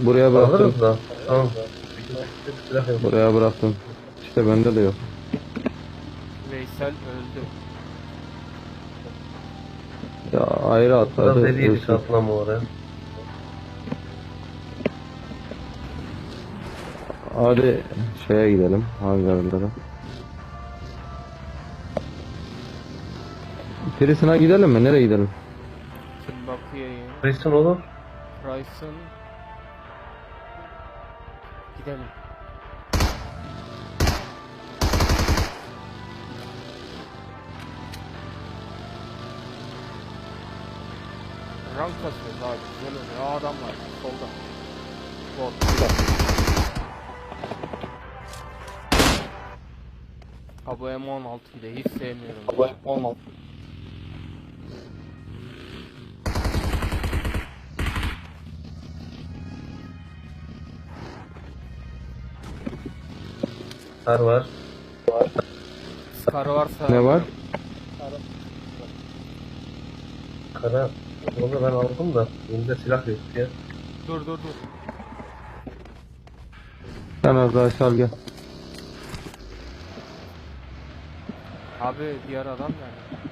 Buraya bıraktım. Alırız da. Tamam. Silah yok. Buraya bıraktım. İşte bende de yok. Veysel öldü. Ya ayrı Biraz atladı. deliydik ölsün. atlama oraya. Hadi şeye gidelim. Hangarlara. Prison'a gidelim mi? Nereye gidelim? Bakayım. Prison olur. Price'ın Gidelim. Rank kasıyoruz abi. Güzel oluyor. Aa, adam var. Solda. Bot. Ha bu M16'yı da hiç sevmiyorum. Bu M16. Kar var. Scar varsa Ne var? Kara. Onu ben aldım da. Elimde silah yok ya. Dur dur dur. Sen az daha sal gel. Abi diğer adam nerede?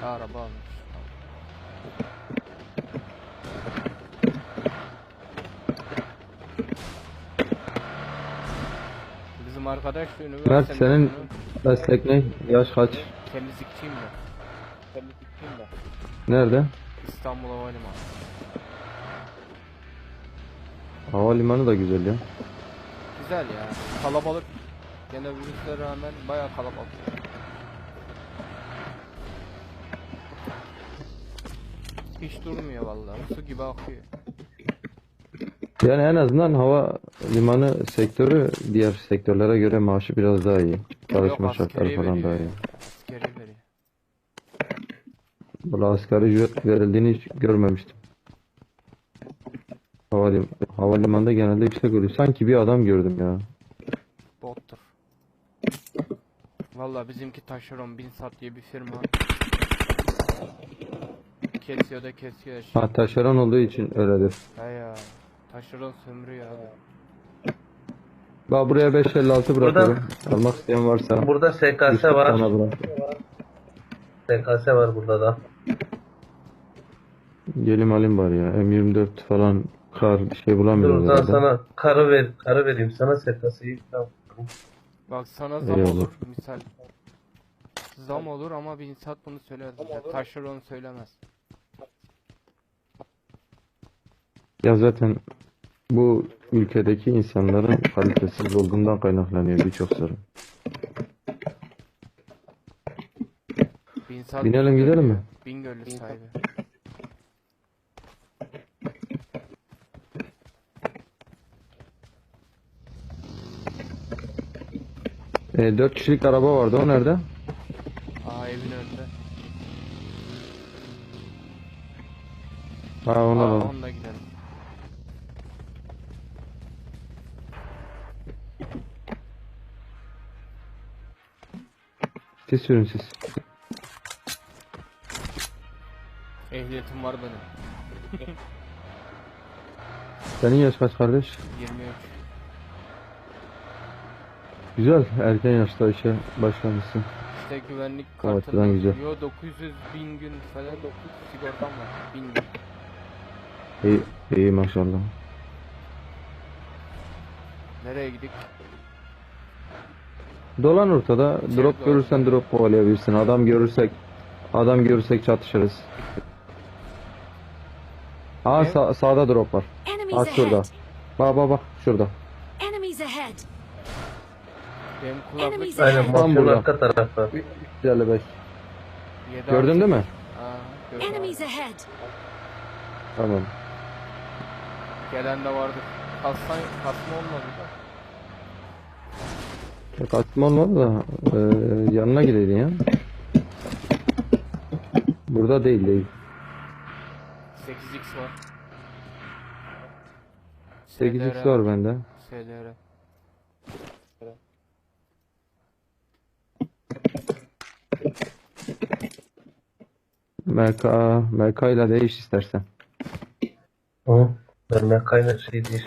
Ha, Araba almış. Bizim arkadaş da üniversite Mert senin meslek ne? Yaş kaç? temizlikçiyim ben. Temizlikçiyim ben. Nerede? İstanbul Havalimanı. Havalimanı da güzel ya. Güzel ya. Kalabalık. Gene virüslere rağmen bayağı kalabalık. Hiç durmuyor vallahi. Su gibi akıyor. Yani en azından hava limanı sektörü diğer sektörlere göre maaşı biraz daha iyi. Çalışma Yok, şartları askeri falan veriyor daha iyi. Askeri veriyor. Böyle asgari ücret verildiğini hiç görmemiştim. Havalim havalimanında genelde yüksek oluyor. Sanki bir adam gördüm ya. Bottur. Valla bizimki taşeron Binsat diye bir firma. Kesiyor da kesiyor her şeyi. Ha taşeron olduğu için öyledir. He ya. Taşeron sömürüyor abi. Bak buraya 556 bırakıyorum. Almak isteyen varsa Burada SKS var. SKS var burada da. Gelim alayım bari ya. M24 falan kar bir şey bulamıyorum Buradan herhalde. sana karı ver, karı vereyim sana SKS'yi. Tamam. Bak sana zam İyi olur. olur. Misal. Zam olur ama Binsat bunu söylemez. Taşeron söylemez. Ya zaten bu ülkedeki insanların kalitesiz olduğundan kaynaklanıyor birçok sorun. Binsat Binelim gidelim mi? Bingöl'lü sahibi. E, 4 kişilik araba vardı o nerede? Aa evin önünde. Ha onu Aa Sürün siz. Ehliyetim var benim. Senin yaş kaç kardeş? 23. Güzel erken yaşta işe başlamışsın. İşte güvenlik kartı. lan güzel. Yo 900 bin gün falan 9 sigortam var. 1000 gün. İyi, iyi maşallah. Nereye gidik? Dolan ortada. Drop doğru. görürsen drop kovalayabilirsin. Adam görürsek adam görürsek çatışırız. Aa sağ- sağda drop var. Bak şurada. Bak bak bak şurada. Benim kulaklık Aynen mafyanın burada. arka tarafta. 55. 7 Gördün değil mi? Aa, gördüm. Enemies ahead! Tamam. Gelen de vardı. Kasma, kasma olmadı da. Kaçma olmadı da e, yanına gideydin ya. Burada değil değil. 8x var. 8x var bende. SLR. MK, MK ile değiş istersen. Hı. Ben Zaten Mekayla şey diye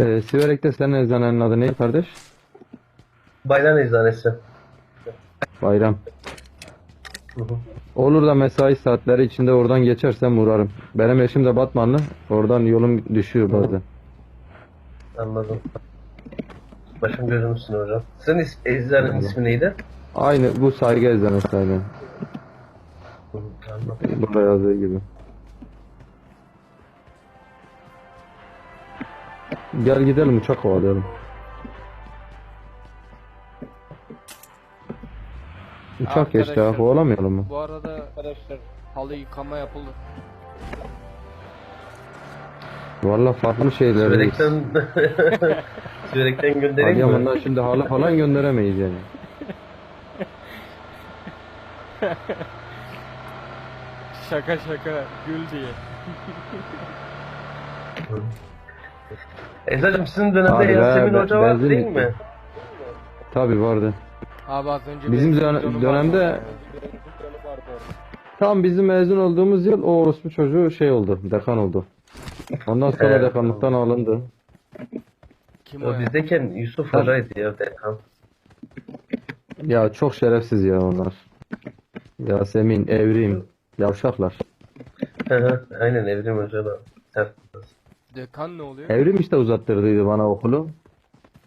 Ee, Siverek'te senin eczanenin adı ne kardeş? Baylan eczanesi. Bayram. Hı hı. Olur da mesai saatleri içinde oradan geçersem uğrarım. Benim eşim de Batmanlı. Oradan yolum düşüyor bazen. Anladım. Başım gözüm üstüne hocam. Senin is eczanenin ismi neydi? Aynı bu saygı eczanesi aynen. Hı, Anladım. Burada yazdığı gibi. Gel gidelim uçak kovalayalım. Uçak geçti ha Arkadaşlar. kovalamayalım mı? Bu arada arkadaşlar halı yıkama yapıldı. Valla farklı şeyler. Sürekten Sürekten göndereyim mi? Adıyaman'dan şimdi halı falan gönderemeyiz yani. Şaka şaka gül diye. Eczacım sizin dönemde Yasemin Hoca vardı benzin değil bitti. mi? Tabi vardı. Abi az önce Bizim benim dönemde- vardı. Tam bizim mezun olduğumuz yıl o orospu çocuğu şey oldu. Dekan oldu. Ondan sonra Evet. dekanlıktan alındı. Kim o O ya? bizdeyken Yusuf Tabii. Hoca'ydı ya dekan. Ya çok şerefsiz ya onlar. Yasemin, Evrim, yavşaklar. Hı hı, Aynen Evrim Hoca da sert. Dekan ne oluyor? Evrim işte uzattırdıydı bana okulu.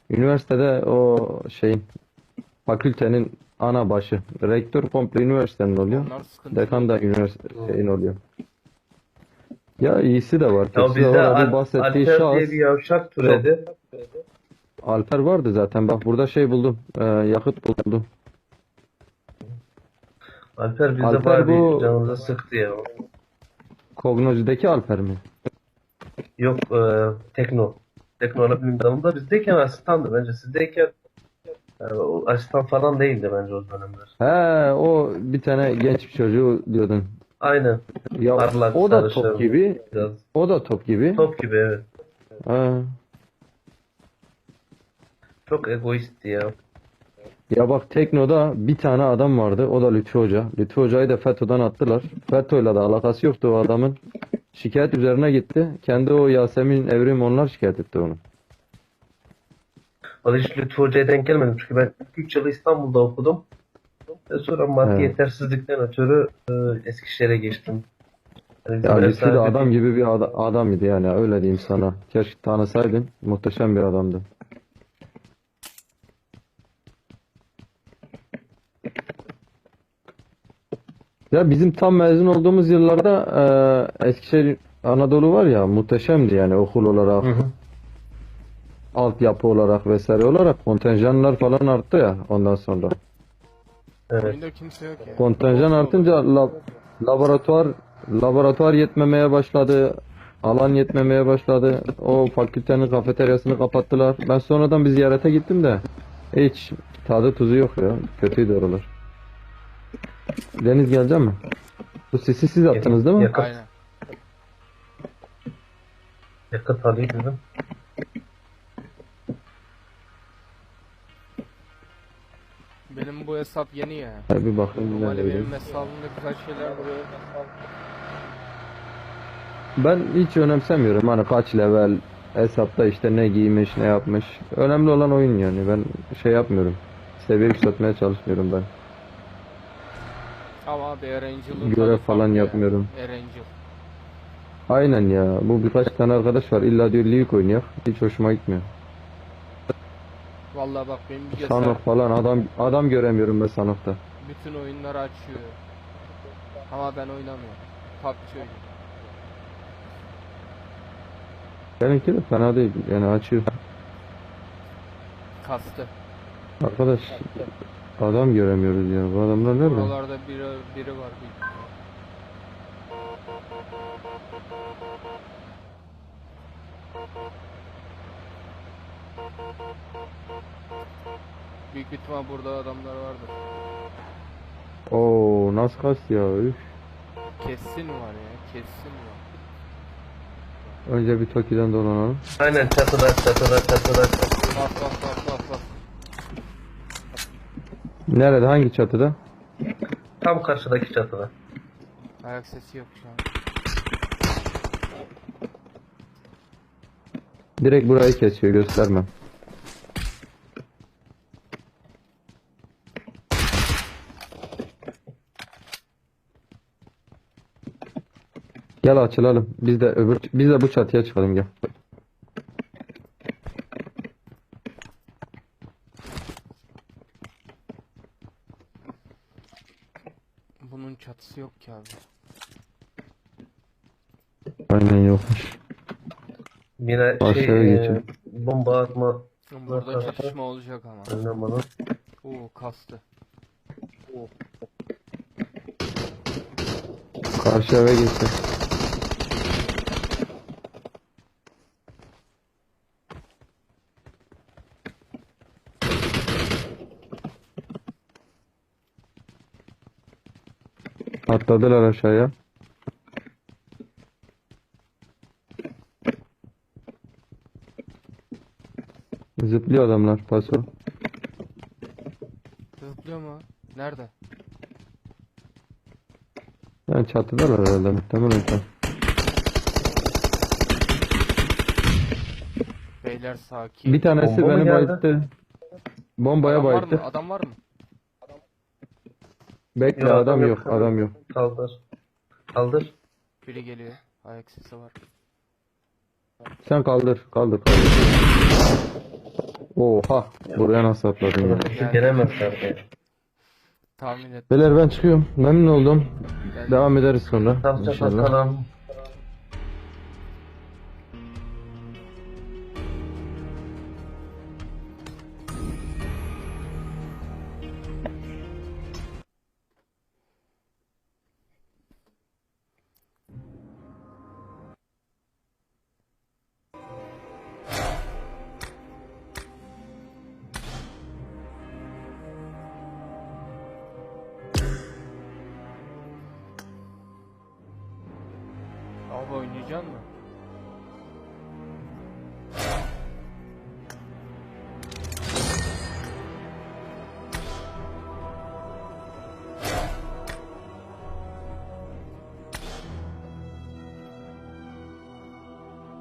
Üniversitede o şeyin fakültenin ana başı. Rektör komple üniversitenin oluyor. Onlar sıkıntı. Dekan da üniversitenin oluyor. Ya iyisi de var, Ya kötüsü de bizde var. Al- bahsettiği Alper şahıs diye bir yavşak türedi. Alper vardı zaten. Bak burada şey buldum. Ee, yakıt buldum. Alper bizde Alper bayağı bu- bir canımıza sıktı ya. Kognoji'deki Alper mi? Yok e, Tekno. Tekno ana bilim dalında bizdeyken asistandı bence. Sizdeyken yani o asistan falan değildi bence o dönemler. He o bir tane genç bir çocuğu diyordun. Aynen. Ya Parlak, o da sarışın. top gibi. Biraz O da top gibi. top gibi evet. Ha. Çok egoistti ya. Ya bak Tekno'da bir tane adam vardı. O da Lütfü Hoca. Lütfü Hoca'yı da FETÖ'den attılar. FETÖ'yle de alakası yoktu o adamın. Şikayet üzerine gitti. Kendi o Yasemin Evrim onlar şikayet etti onu. Valla hiç Lütfü Hoca'ya denk gelmedim çünkü ben 3 yıl İstanbul'da okudum. Ve sonra maddi Evet. yetersizlikten ötürü e, Eskişehir'e geçtim. Yani Ya Lütfü de adam gibi bir ada- adamıydı yani öyle diyeyim sana. Keşke tanısaydın. Muhteşem bir adamdı. Ya bizim tam mezun olduğumuz yıllarda eee Eskişehir Anadolu var ya muhteşemdi yani okul olarak, Hı hı. altyapı olarak vesaire olarak kontenjanlar falan arttı ya ondan sonra. Evet. Kontenjan artınca lab- laboratuvar laboratuvar yetmemeye başladı. Alan yetmemeye başladı. O fakültenin kafeteryasını kapattılar. Ben sonradan bir ziyarete gittim de hiç tadı tuzu yok ya. Kötüydü oralar. Deniz gelecek mi? Bu sesi siz attınız değil mi? Yakın. Aynen. Yakıt alayım dedim. Benim bu hesap yeni ya. Hadi bir bakın Normalde benim hesabımda güzel şeyler vuruyor. Ben hiç önemsemiyorum. Hani kaç level hesapta işte ne giymiş ne yapmış. Önemli olan oyun yani. Ben şey yapmıyorum. Seviye yükseltmeye çalışmıyorum ben. Ama abi Erangel'ın Görev falan yapmıyorum. Erangel. Aynen ya. Bu birkaç tane arkadaş var. İlla diyor League oynayak. Hiç hoşuma gitmiyor. Vallahi bak benim bir Sanok falan adam adam göremiyorum ben Sanok'ta. bütün oyunları açıyor. Ama ben oynamıyorum. PUBG oynuyorum. Benimki de fena değil. Yani açıyor. Kastı. Arkadaş adam göremiyoruz ya. Bu adamlar nerede? Buralarda biri, biri var ihtimal. Büyük bir ihtimal burada adamlar vardır. Oo nasıl kas ya. Üf. Kesin var ya, kesin var. Önce bir Toki'den dolanalım. Aynen çatıda çatıda çatıda çatıda. Bas bas bas bas bas. Nerede? Hangi çatıda? Tam karşıdaki çatıda. Ayak sesi yok şu an. Direkt burayı kesiyor göstermem. Gel açılalım. Biz de öbür biz de bu çatıya çıkalım gel. Ki abi. Aynen yokmuş. Yine Aşağıya şey e, bomba atma Burada çatışma olacak ama. önlem Oo kastı. Karşı eve geçti. Atladılar aşağıya. Zıplıyor adamlar paso. Zıplıyor mu? Nerede? Yani çatıdalar herhalde muhtemelen. an. Beyler sakin. Bir tanesi Bomba mı beni geldi? bayılttı. Bombaya Adam var bayılttı. mı? Adam var mı? Bekle Yok, adam adam yok, yok. adam yok. kaldır. Kaldır. Biri geliyor. Ayak sesi var. Sen kaldır, kaldır, kaldır. Oha, buraya nasıl atladın ya? Şu gelemezler. yani. Tahmin et. Beyler ben çıkıyorum. Memnun oldum. Devam ederiz sonra. Tamam inşallah. Abi oynayacak mı?